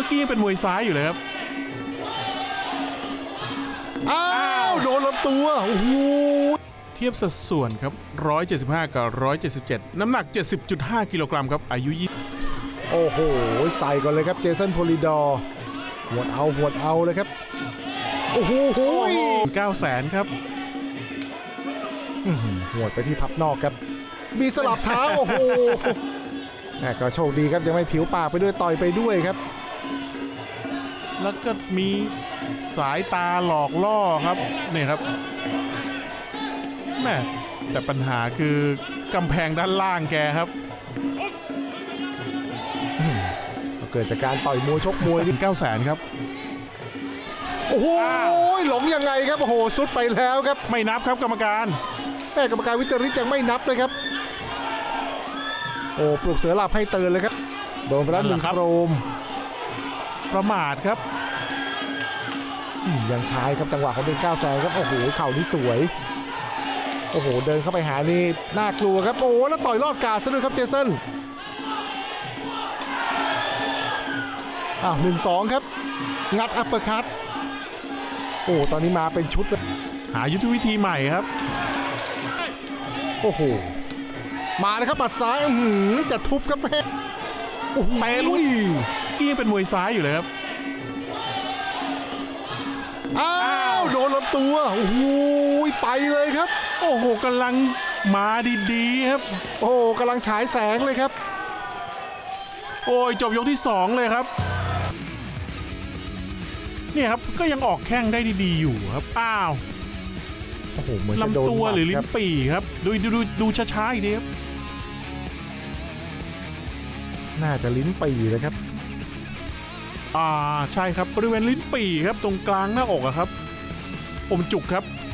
มื่อกี้ยังเป็นมวยซ้ายอยู่เลยครับ อ้าวโดนลำตัวโอ้โหเทียบสัดส่วนครับ 175 กับ 177 น้ำหนัก 70.5 กิโลกรัมครับ อายุโอ้โห ใส่ก่อนเลยครับเจสันโพลิดอร์หวดเอาหวดเอาเลยครับ โอ้โหโหย9แสนครับอื้อหือหวดไปที่พับนอกครับ มีสลับเท้าโอ้โหแม่ก็โชคดีครับยังไม่ผิวปากไปด้วยต่อยไปด้วยครับ แล้วก็มีสายตาหลอกล่อครับนี่ครับแม่แต่ปัญหาคือกำแพงด้านล่างแกครับ เกิดจากการต่อยมวยชกมวยนี่9แสนครับ โอ้โหหลงยังไงครับโอ้โหสุดไปแล้วครับ ไม่นับครับกรรมการแม่กรรมการวิตริตยังไม่นับเลยครับ โอ้ปลุกเสือหลับให้เตือนเลยครับ โดนไปแล้วหนึ่งนั่นแหละครับโครม ประมาทครับยังชายครับจังหวะของเป็นก้าวแซงครับโอ้โหเข่านี่สวยโอ้โหเดินเข้าไปหานี่น่ากลัวครับโอ้แล้วต่อยลอดกาดซะด้วยครับเจสันอ้าวหนึ่งสองครับ งัดอัปเปอร์คัตโอ้ตอนนี้มาเป็นชุดหายุทธวิธีใหม่ครับ โอ้โหมาเลยครับปัดซ้ายจะทุบครับแม่โอ้โหลุย กี้ยังเป็นมวยซ้ายอยู่เลยครับ อ้าวโดนลำตัวโอ้โหไปเลยครับ โอ้โหกำลังมาดีๆครับ โอ้โหกำลังฉายแสงเลยครับ โอ้ยจบยกที่ 2 เลยครับ เนี่ยครับก็ยังออกแข้งได้ดีๆอยู่ครับ อ้าวโอ้โหเหมือนจะโดนลำตัวหรือมัดลิ้คนบปี่ครับ ดูดูดูดูช้าๆอีกทีครับ น่าจะลิ้นปี่เลยครับ อ่าใช่ครับบริเวณลิ้นปี่ครับตรงกลางหน้าอกอะครับ ผมจุกครับ